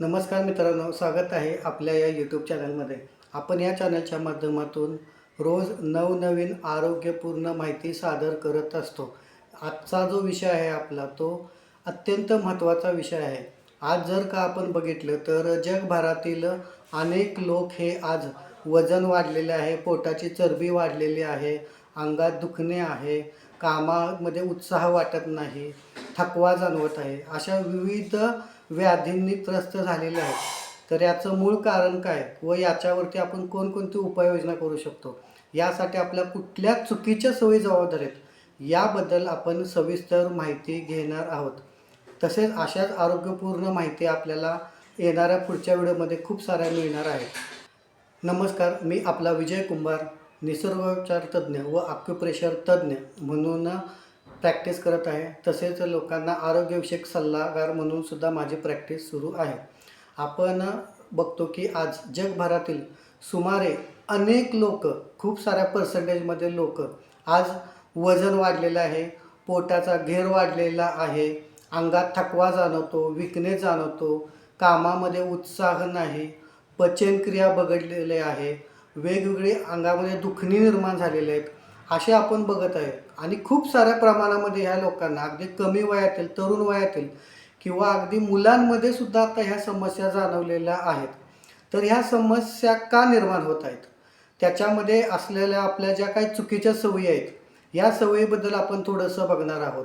नमस्कार मित्रांनो स्वागत आहे आपल्या या यूट्यूब चॅनलमध्ये आपण या चॅनलच्या माध्यमातून रोज नवनवीन आरोग्यपूर्ण माहिती सादर करत असतो. आजचा जो विषय आहे आपला तो अत्यंत महत्त्वाचा विषय आहे. आज जर का आपण बघितलं तर जगभरातील अनेक लोक हे आज वजन वाढलेले आहे पोटाची चरबी वाढलेली आहे अंगात दुखणे आहे कामामध्ये उत्साह वाटत नाही थकवा जाणवत आहे. अशा विविध व्याधींनी त्रस्त झालेले आहेत. तर याचं मूळ कारण काय? व याच्यावरती आपण कोणकोणती उपाययोजना करू शकतो? यासाठी आपल्या कुठल्या चुकीच्या सवयी जबाबदार आहेत? याबद्दल आपण सविस्तर माहिती घेणार आहोत. तसेच अशाच आरोग्यपूर्ण माहिती आपल्याला येणाऱ्या पुढच्या व्हिडिओमध्ये खूप साऱ्या मिळणार आहेत. नमस्कार मी आपला विजय कुंभार निसर्गोपचार तज्ज्ञ व आक्युप्रेशर तज्ज्ञ म्हणून प्रॅक्टिस करत आहे. तसेच लोकांना आरोग्यविषयक सल्लागार म्हणून सुद्धा माझी प्रॅक्टिस सुरू आहे. आपण बघतो की आज जगभरातील सुमारे अनेक लोक खूप साऱ्या पर्सेंटेजमध्ये लोक आज वजन वाढलेलं आहे. पोटाचा घेर वाढलेला आहे. अंगात थकवा जाणवतो विकणे जाणवतो. कामामध्ये उत्साह नाही. पचनक्रिया बघडलेली आहे. वेगवेगळे अंगामध्ये दुखणी निर्माण झालेले आहेत. असे आपण बघत आहे. आणि खूप साऱ्या प्रमाणामध्ये ह्या लोकांना अगदी कमी वयातील तरुण वयातील किंवा अगदी मुलांमध्ये सुद्धा आता ह्या समस्या जाणवलेल्या आहेत. तर ह्या समस्या का निर्माण होत आहेत? त्याच्यामध्ये असलेल्या आपल्या ज्या काही चुकीच्या सवयी आहेत या सवयीबद्दल आपण थोडंसं बघणार आहोत.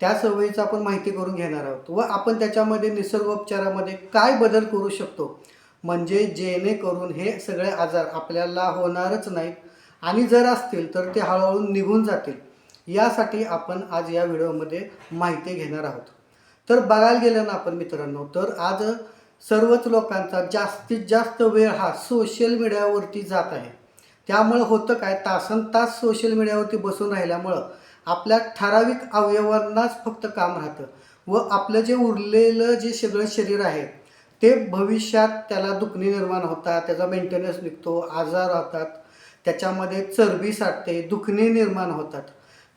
त्या सवयीचं आपण माहिती करून घेणार आहोत व आपण त्याच्यामध्ये निसर्गोपचारामध्ये काय बदल करू शकतो? म्हणजे जेणेकरून हे सगळे आजार आपल्याला होणारच नाहीत आणि जर असतील तर ते हळूहळू निघून जातील. यासाठी आपण आज या व्हिडिओमध्ये माहिती घेणार आहोत. तर बघायला गेलं ना आपण मित्रांनो तर आज सर्वच लोकांचा जास्तीत जास्त वेळ हा सोशल मीडियावरती जात आहे. त्यामुळं होतं काय तासन तास सोशल मीडियावरती बसून राहिल्यामुळं आपल्या ठराविक अवयवांनाच फक्त काम राहतं व आपलं जे उरलेलं जे सगळं शरीर आहे ते भविष्यात त्याला दुखणी निर्माण होतात त्याचा मेंटेनन्स निघतो आजार होतात त्याच्यामध्ये चरबी साठते दुखणी निर्माण होतात.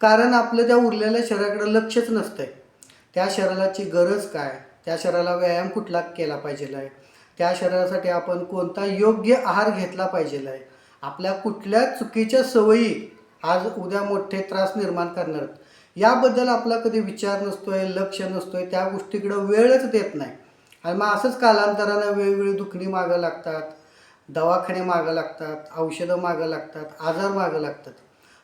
कारण आपलं त्या उरलेल्या शरीराकडे लक्षच नसतंय. त्या शरीराची गरज काय? त्या शरीराला व्यायाम कुठला केला पाहिजे आहे त्या शरीरासाठी आपण कोणता योग्य आहार घेतला पाहिजे आहे आपल्या कुठल्या चुकीच्या सवयी आज उद्या मोठे त्रास निर्माण करणार याबद्दल आपला कधी विचार नसतोय लक्ष नसतोय त्या गोष्टीकडं वेळच देत नाही. आणि मग असंच कालांतरानं वेगवेगळी दुखणी मागं लागतात दवाखाने मागं लागतात औषधं मागं लागतात आजार मागं लागतात.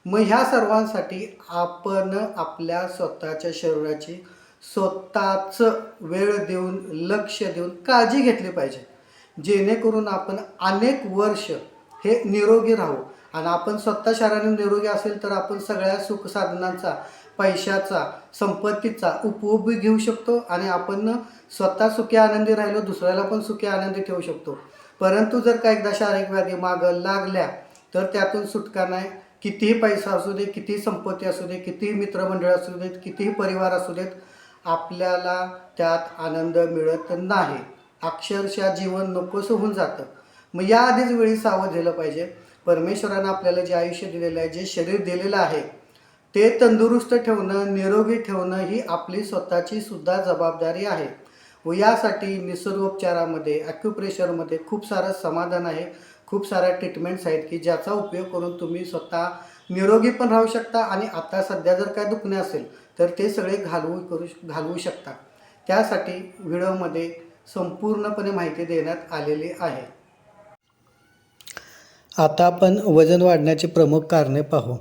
मग ह्या सर्वांसाठी आपण आपल्या स्वतःच्या शरीराची स्वतःच वेळ देऊन लक्ष देऊन काळजी घेतली पाहिजे. जेणेकरून आपण अनेक वर्ष हे निरोगी राहू. आणि आपण स्वतः शरीराने निरोगी असेल तर आपण सगळ्या सुखसाधनांचा पैशाचा संपत्तीचा उपभोग घेऊ शकतो आणि आपण स्वतः सुखी आनंदी राहिलो दुसऱ्याला पण सुखी आनंदी ठेवू शकतो. परंतु जर का एकदा शारीरिक व्याधी मागं लागल्या तर त्यातून सुटका नाही. कितीही पैसा असू दे कितीही संपत्ती असू दे कितीही मित्रमंडळ असू देत कितीही परिवार असू देत आपल्याला त्यात आनंद मिळत नाही. अक्षरशः जीवन नकोसं होऊन जातं. मग या आधीच वेळी सावध झालं पाहिजे. परमेश्वरानं आपल्याला जे आयुष्य दिलेलं आहे जे शरीर दिलेलं आहे ते तंदुरुस्त ठेवणं निरोगी ठेवणं ही आपली स्वतःची सुद्धा जबाबदारी आहे. व यासाठी निसर्गोपचारामध्ये ॲक्युप्रेशरमध्ये खूप सारं समाधान आहे. खूप साऱ्या ट्रीटमेंट्स आहेत की ज्याचा उपयोग करून तुम्ही स्वतः निरोगी पण राहू शकता आणि आता सध्या जर काय दुखणे असेल तर ते सगळे घालवू करू घालवू शकता. त्यासाठी व्हिडिओमध्ये संपूर्णपणे माहिती देण्यात आलेली आहे. आता आपण वजन वाढण्याची प्रमुख कारणे पाहू.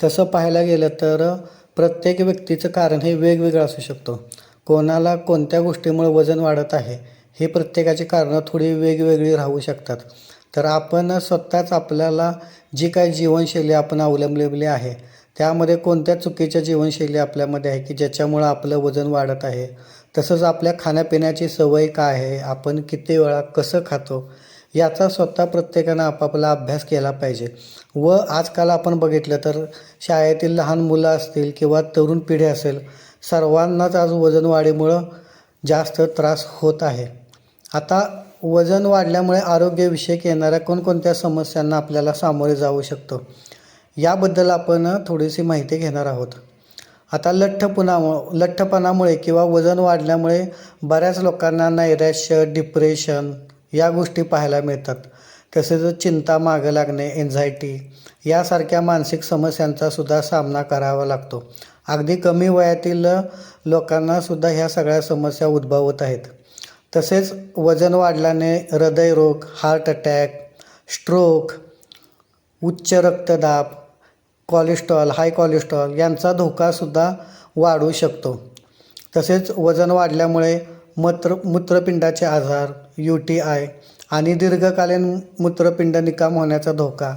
तसं पाहायला गेलं तर प्रत्येक व्यक्तीचं कारण हे वेगवेगळं असू शकतो. कोणाला कोणत्या गोष्टीमुळे वजन वाढत आहे हे प्रत्येकाची कारणं थोडी वेगवेगळी राहू शकतात. तर आपण स्वतःच आपल्याला जी काही जीवनशैली आपण अवलंबलेली आहे त्यामध्ये कोणत्या चुकीच्या जीवनशैली आपल्यामध्ये आहे की ज्याच्यामुळं आपलं वजन वाढत आहे? तसंच आपल्या खाण्यापिण्याची सवय काय आहे? आपण किती वेळा कसं खातो? याचा स्वतः प्रत्येकानं आपापला अभ्यास केला पाहिजे. व आजकाल आपण बघितलं तर शाळेतील लहान मुलं असतील किंवा तरुण पिढी असेल सर्वांनाच आज वजन वाढीमुळं जास्त त्रास होत आहे. आता वजन वाढल्यामुळे आरोग्यविषयक येणाऱ्या कोणकोणत्या समस्यांना आपल्याला सामोरे जाऊ शकतो याबद्दल आपण थोडीशी माहिती घेणार आहोत. आता लठ्ठपणामुळं लठ्ठपणामुळे किंवा वजन वाढल्यामुळे बऱ्याच लोकांना नैराश्य डिप्रेशन या गोष्टी पाहायला मिळतात. तसेच चिंता मागं लागणे एन्झायटी यासारख्या मानसिक समस्यांचा सुद्धा सामना करावा लागतो. अगदी कमी वयातील लोकांनासुद्धा ह्या सगळ्या समस्या उद्भवत आहेत. तसेच वजन वाढल्याने हृदयरोग हार्ट अटॅक स्ट्रोक उच्च रक्तदाब कॉलेस्ट्रॉल हाय कॉलेस्ट्रॉल यांचा धोकासुद्धा वाढू शकतो. तसेच वजन वाढल्यामुळे मूत्र मूत्रपिंडाचे आजार यू टी आय आणि दीर्घकालीन मूत्रपिंड निकाम होण्याचा धोका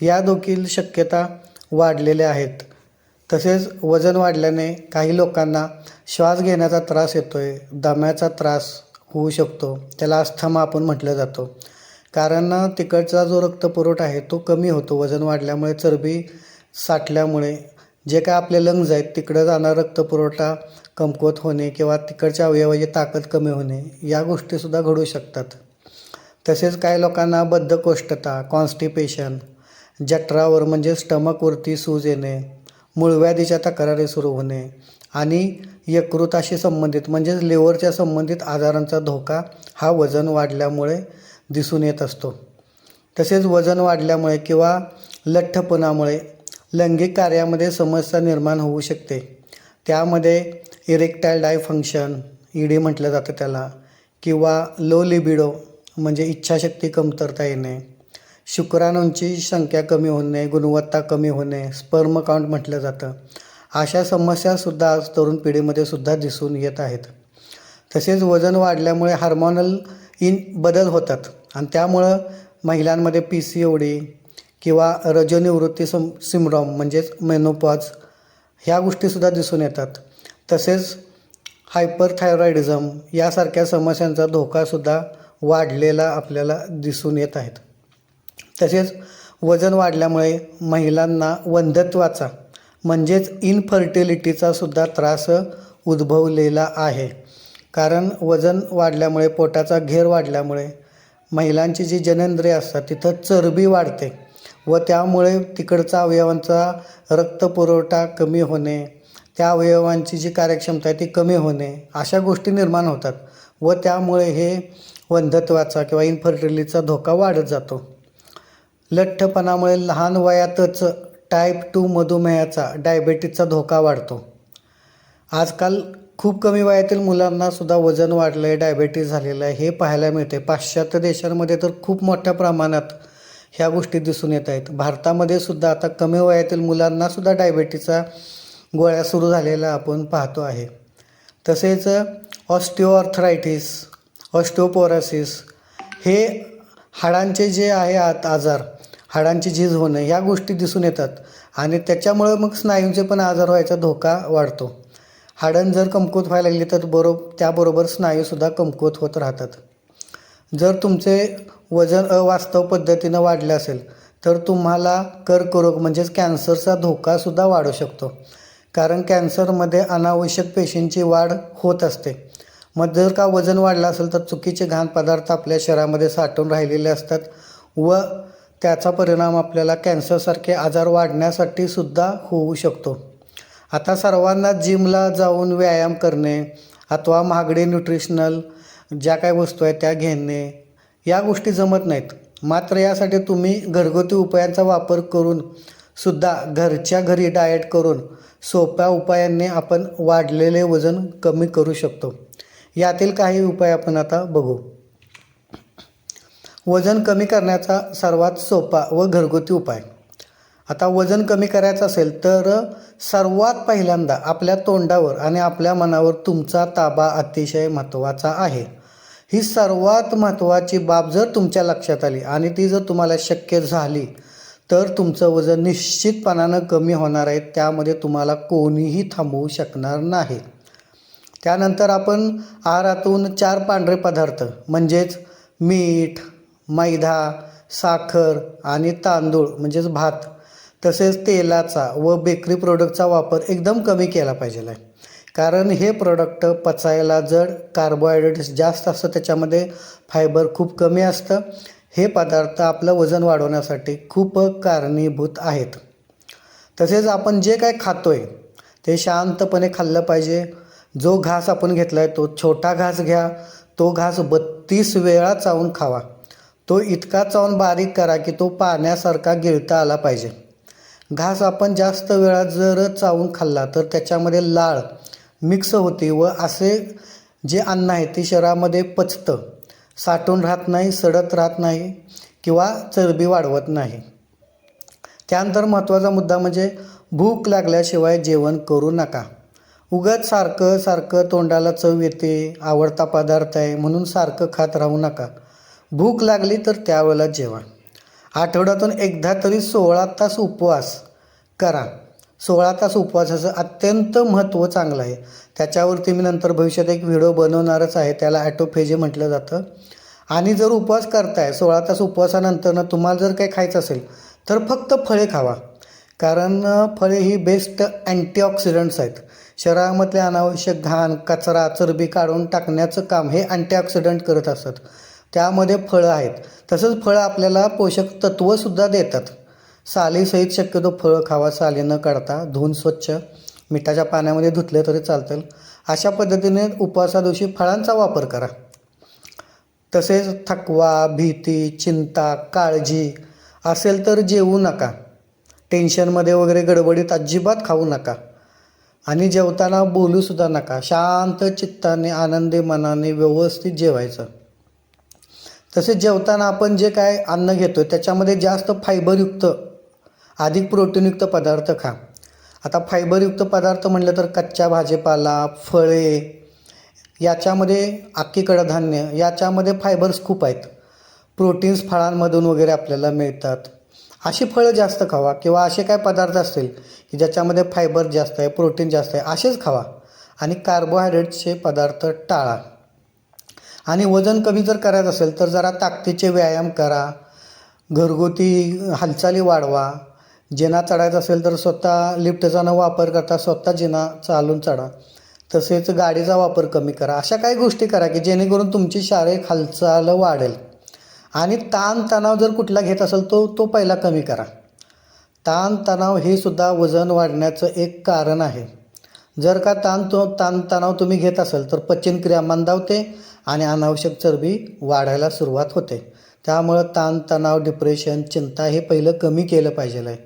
या देखील शक्यता वाढलेल्या आहेत. तसेच वजन वाढल्याने काही लोकांना श्वास घेण्याचा त्रास येतो आहे दम्याचा त्रास होऊ शकतो. त्याला अस्थमा आपण म्हटलं जातो. कारण तिकडचा जो रक्तपुरवठा आहे तो कमी होतो. वजन वाढल्यामुळे चरबी साठल्यामुळे जे काय आपले लंग्ज आहेत तिकडं जाणारा रक्तपुरवठा कमकुवत होणे किंवा तिकडच्या अवयवाची ताकद कमी होणे या गोष्टीसुद्धा घडू शकतात. तसेच काही लोकांना बद्धकोष्ठता कॉन्स्टिपेशन जठरावर म्हणजे स्टमकवरती सूज येणे मूळव्याधीच्या तक्रारी सुरू होणे आणि यकृताशी संबंधित म्हणजेच लिव्हरच्या संबंधित आजारांचा धोका हा वजन वाढल्यामुळे दिसून येत असतो. तसेच वजन वाढल्यामुळे किंवा लठ्ठपणामुळे लैंगिक कार्यामध्ये समस्या निर्माण होऊ शकते. त्यामध्ये इरेक्टाईल डायफंक्शन ईडी म्हटलं जातं त्याला किंवा लो लिबिडो म्हणजे इच्छाशक्ती कमतरता येणे शुक्राणूंची संख्या कमी होणे गुणवत्ता कमी होणे स्पर्म काउंट म्हटलं जातं अशा समस्यासुद्धा आज तरुण पिढीमध्ये सुद्धा दिसून येत आहेत. तसेच वजन वाढल्यामुळे हार्मोनल इन बदल होतात आणि त्यामुळं महिलांमध्ये पी सी ओ डी किंवा रजनिवृत्ती सम सिमरॉम म्हणजेच मेनोपॉज ह्या गोष्टीसुद्धा दिसून येतात. तसेच हायपरथायरॉइडिझम यासारख्या समस्यांचा धोकासुद्धा वाढलेला आपल्याला दिसून येत आहेत. तसेच वजन वाढल्यामुळे महिलांना वंधत्वाचा म्हणजेच इनफर्टिलिटीचा सुद्धा त्रास उद्भवलेला आहे. कारण वजन वाढल्यामुळे पोटाचा घेर वाढल्यामुळे महिलांची जी जननेंद्रिय असतात तिथं चरबी वाढते व त्यामुळे तिकडचा अवयवांचा रक्तपुरवठा कमी होणे त्या अवयवांची जी कार्यक्षमता आहे ती कमी होणे अशा गोष्टी निर्माण होतात व त्यामुळे हे वंधत्वाचा किंवा इनफर्टिलिटीचा धोका वाढत जातो. लठ्ठपणामुळे लहान वयातच टाईप टू मधुमेहाचा डायबेटीसचा धोका वाढतो. आजकाल खूप कमी वयातील मुलांनासुद्धा वजन वाढलं आहे डायबेटीस झालेलं आहे हे पाहायला मिळते. पाश्चात्य देशांमध्ये तर खूप मोठ्या प्रमाणात ह्या गोष्टी दिसून येत आहेत. भारतामध्ये सुद्धा आता कमी वयातील मुलांनासुद्धा डायबेटीसचा गोळ्या सुरू झालेला आपण पाहतो आहे. तसेच ऑस्टिओआर्थरायटिस ऑस्टिओपोरासिस हे हाडांचे जे आहे आत आजार हाडांची झीज होणं ह्या गोष्टी दिसून येतात. आणि त्याच्यामुळं मग स्नायूंचे पण आजार व्हायचा धोका वाढतो. हाडं जर कमकुवत व्हायला लागली तर बरो त्याबरोबर स्नायूसुद्धा कमकुवत होत राहतात. जर तुमचे वजन अवास्तव पद्धतीनं वाढलं असेल तर तुम्हाला कर्करोग म्हणजेच कॅन्सरचा धोकासुद्धा वाढू शकतो. कारण कॅन्सरमध्ये अनावश्यक पेशींची वाढ होत असते. मग जर का वजन वाढलं असेल तर चुकीचे घाण पदार्थ आपल्या शरीरामध्ये साठून राहिलेले असतात व त्याचा परिणाम आपल्याला कॅन्सरसारखे आजार वाढण्यासाठी सुद्धा होऊ शकतो. आता सर्वांना जिमला जाऊन व्यायाम करणे अथवा महागडे न्यूट्रिशनल ज्या काय वस्तू आहेत त्या घेणे या गोष्टी जमत नाहीत. मात्र यासाठी तुम्ही घरगुती उपायांचा वापर करून सुद्धा घरच्या घरी डाएट करून सोप्या उपायांनी आपण वाढलेले वजन कमी करू शकतो. यातील काही उपाय आपण आता बघू. वजन कमी करण्याचा सर्वात सोपा व घरगुती उपाय. आता वजन कमी करायचं असेल तर सर्वात पहिल्यांदा आपल्या तोंडावर आणि आपल्या मनावर तुमचा ताबा अतिशय महत्त्वाचा आहे. ही सर्वात महत्त्वाची बाब जर तुमच्या लक्षात आली आणि ती जर तुम्हाला शक्य झाली तर तुमचं वजन निश्चितपणानं कमी होणार आहे त्यामध्ये तुम्हाला कोणीही थांबवू शकणार नाही. त्यानंतर आपण आहारातून चार पांढरे पदार्थ म्हणजेच मीठ मैदा साखर आणि तांदूळ म्हणजेच भात तसेच तेलाचा व बेकरी प्रोडक्टचा वापर एकदम कमी केला पाहिजे आहे. कारण हे प्रोडक्ट पचायला जड कार्बोहायड्रेट्स जास्त असतं त्याच्यामध्ये फायबर खूप कमी असतं. हे पदार्थ आपलं वजन वाढवण्यासाठी खूप कारणीभूत आहेत. तसेच आपण जे काय खातो आहे ते शांतपणे खाल्लं पाहिजे. जो घास आपण घेतला आहे तो छोटा घास घ्या. तो घास बत्तीस वेळा चावून खावा. तो इतका चावून बारीक करा की तो पाण्यासारखा गिळता आला पाहिजे. घास आपण जास्त वेळा जर चावून खाल्ला तर त्याच्यामध्ये लाळ मिक्स होते व असे जे अन्न आहे ते शरीरामध्ये पचतं. साठून राहत नाही सडत राहत नाही किंवा चरबी वाढवत नाही. त्यानंतर महत्त्वाचा मुद्दा म्हणजे भूक लागल्याशिवाय जेवण करू नका. उगत सारखं सारखं तोंडाला चव येते आवडता पदार्थ आहे म्हणून सारखं खात राहू नका. भूक लागली तर त्यावेळेला जेवा आठवड्यातून एकदा तरी सोळा तास उपवास करा. सोळा तास उपवासाचं अत्यंत महत्त्व चांगलं आहे. त्याच्यावरती मी नंतर भविष्यात एक व्हिडिओ बनवणारच आहे. त्याला ॲटोफेजे म्हटलं जातं. आणि जर उपवास करताय सोळा तास उपवासानंतर ना तुम्हाला जर काही खायचं असेल तर फक्त फळे खावा. कारण फळे ही बेस्ट अँटीऑक्सिडंट्स आहेत. शरीरामधले अनावश्यक घाण कचरा चरबी काढून टाकण्याचं काम हे अँटीऑक्सिडंट करत असतात त्यामध्ये फळं आहेत. तसंच फळं आपल्याला पोषक तत्त्वसुद्धा देतात. सालीसहित शक्यतो फळं खावा साली न काढता. धुवून स्वच्छ. मिठाच्या पाण्यामध्ये धुतले तरी चालतील. अशा पद्धतीने उपवासा दिवशी फळांचा वापर करा. तसेच थकवा भीती चिंता काळजी असेल तर जेवू नका. टेन्शनमध्ये वगैरे गडबडीत अजिबात खाऊ नका. आणि जेवताना बोलूसुद्धा नका. शांत चित्ताने आनंदी मनाने व्यवस्थित जेवायचं. तसेच जेवताना आपण जे काय अन्न घेतो त्याच्यामध्ये जास्त फायबरयुक्त अधिक प्रोटीनयुक्त पदार्थ खा. आता फायबरयुक्त पदार्थ म्हटलं तर कच्च्या भाजीपाला फळे याच्यामध्ये अख्खी कडधान्य याच्यामध्ये फायबर्स खूप आहेत. प्रोटीन्स फळांमधून वगैरे आपल्याला मिळतात. अशी फळं जास्त खावा किंवा असे काय पदार्थ असतील की ज्याच्यामध्ये फायबर जास्त आहे प्रोटीन जास्त आहे असेच खावा. आणि कार्बोहायड्रेटचे पदार्थ टाळा. आणि वजन कमी जर करायचं असेल तर जरा ताकदीचे व्यायाम करा. घरगुती हालचाली वाढवा. जिना चढायचं असेल तर स्वतः लिफ्टचा न वापर करता स्वतः जिना चालून चढा. तसेच गाडीचा वापर कमी करा. अशा काही गोष्टी करा की जेणेकरून तुमची शारीरिक हालचाल वाढेल. आणि ताणतणाव जर कुठला घेत असेल तो तो पहिला कमी करा. ताणतणाव हे सुद्धा वजन वाढण्याचं एक कारण आहे. जर का ताण तो ताणतणाव तुम्ही घेत असाल तर पचनक्रिया मंदावते. आणि अनावश्यक चरबी वाढायला सुरुवात होते. त्यामुळं ताणतणाव डिप्रेशन चिंता हे पहिलं कमी केलं पाहिजे आहे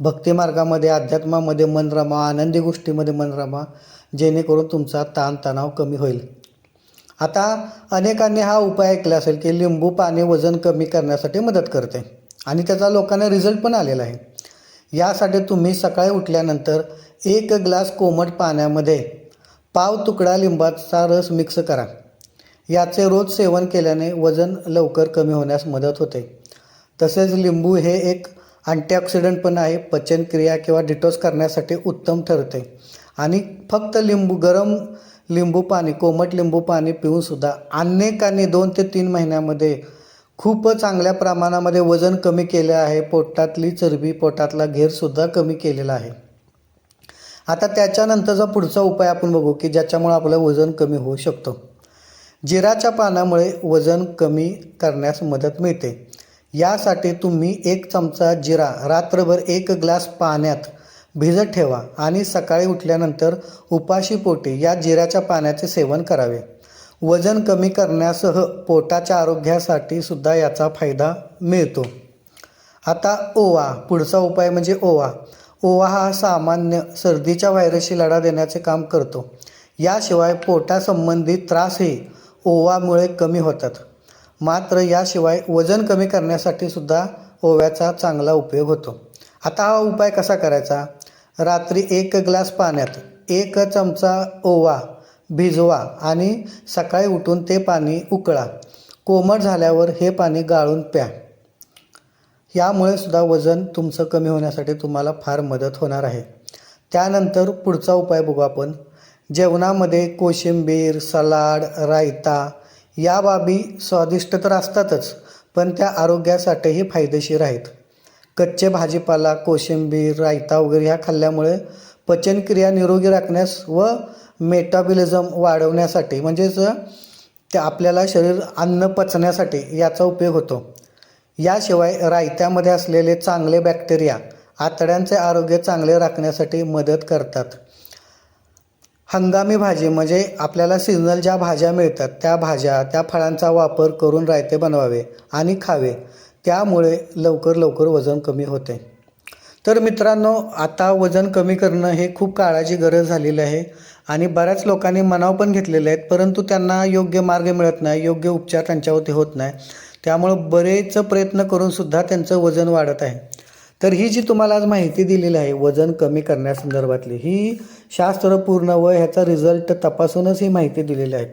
भक्तिमार्गामध्ये अध्यात्मामध्ये मन रमा आनंदी गोष्टीमध्ये मन रमा जेणेकरून तुमचा ताणतणाव कमी होईल. आता अनेकांनी हा उपाय ऐकला असेल की लिंबू पाणी वजन कमी करण्यासाठी मदत करते आणि त्याचा लोकांना रिझल्ट पण आलेला आहे. यासाठी तुम्ही सकाळी उठल्यानंतर एक ग्लास कोमट पाण्यामध्ये पाव तुकडा लिंबाचा रस मिक्स करा. याचे रोज सेवन केल्याने वजन लवकर कमी होण्यास मदत होते. तसेच लिंबू हे एक अँटीऑक्सिडंट पण आहे पचनक्रिया किंवा डिटॉक्स करण्यासाठी उत्तम ठरते. आणि फक्त लिंबू गरम लिंबू पाणी कोमट लिंबू पाणी पिऊनसुद्धा अनेकांनी दोन ते तीन महिन्यामध्ये खूप चांगल्या प्रमाणामध्ये वजन कमी केले आहे. पोटातली चरबी पोटातला घेरसुद्धा कमी केलेला आहे. आता त्याच्यानंतरचा पुढचा उपाय आपण बघू की ज्याच्यामुळे आपलं वजन कमी होऊ शकतो. जिराच्या पानामुळे वजन कमी करण्यास मदत मिळते. यासाठी तुम्ही एक चमचा जिरा रात्रभर एक ग्लास पाण्यात भिजत ठेवा आणि सकाळी उठल्यानंतर उपाशी पोटी या जिऱ्याच्या पाण्याचे सेवन करावे. वजन कमी करण्यासह पोटाच्या आरोग्यासाठी सुद्धा याचा फायदा मिळतो. आता ओवा पुढचा उपाय म्हणजे ओवा. ओवा हा सामान्य सर्दीच्या व्हायरसशी लढा देण्याचे काम करतो. याशिवाय पोटासंबंधित त्रासही ओवामुळे कमी होतात. मात्र याशिवाय वजन कमी करण्यासाठी सुद्धा ओव्याचा चांगला उपयोग होतो. आता हा उपाय कसा करायचा? रात्री एक ग्लास पाण्यात एक चमचा ओवा भिजवा आणि सकाळी उठून ते पाणी उकळा. कोमट झाल्यावर हे पाणी गाळून प्या. यामुळे सुद्धा वजन तुमचं कमी होण्यासाठी तुम्हाला फार मदत होणार आहे. त्यानंतर पुढचा उपाय बघू आपण. जेवणामध्ये कोशिंबीर सलाड रायता या बाबी स्वादिष्ट तर असतातच पण त्या आरोग्यासाठीही फायदेशीर आहेत. कच्चे भाजीपाला कोशिंबीर रायता वगैरे ह्या खाल्ल्यामुळे पचनक्रिया निरोगी राखण्यास व मेटाबॉलिझम वाढवण्यासाठी म्हणजेच ते आपल्याला शरीर अन्न पचण्यासाठी याचा उपयोग होतो. याशिवाय रायत्यामध्ये असलेले चांगले बॅक्टेरिया आतड्यांचे आरोग्य चांगले राखण्यासाठी मदत करतात. हंगामी भाजी म्हणजे आपल्याला सीझनल ज्या भाज्या मिळतात त्या भाज्या त्या फळांचा वापर करून रायते बनवावे आणि खावे. त्यामुळे लवकर लवकर वजन कमी होते. तर मित्रांनो आता वजन कमी करणं हे खूप काळाची गरज झालेली आहे आणि बऱ्याच लोकांनी मनाव पण घेतलेले आहेत परंतु त्यांना योग्य मार्ग मिळत नाही योग्य उपचार त्यांच्यावरती होत नाही. त्यामुळं बरेच प्रयत्न करूनसुद्धा त्यांचं वजन वाढत आहे. तर ही जी तुम्हाला आज माहिती दिलेली आहे वजन कमी करण्यासंदर्भातली ही शास्त्रपूर्ण व ह्याचा रिझल्ट तपासूनच ही माहिती दिलेली आहेत.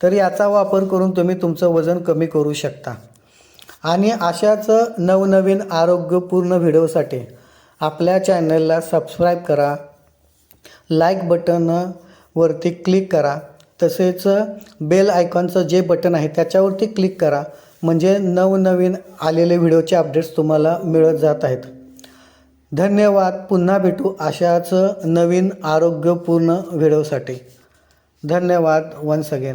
तर याचा वापर करून तुम्ही तुमचं वजन कमी करू शकता. आणि अशाच नवनवीन आरोग्यपूर्ण व्हिडिओसाठी आपल्या चॅनलला सबस्क्राईब करा लाईक बटन वरती क्लिक करा तसेच बेल आयकॉनचं जे बटन आहे त्याच्यावरती क्लिक करा म्हणजे नवनवीन आलेले व्हिडिओचे अपडेट्स तुम्हाला मिळत जात आहेत. धन्यवाद. पुन्हा भेटू अशाच नवीन आरोग्यपूर्ण व्हिडिओसाठी. धन्यवाद वन्स अगेन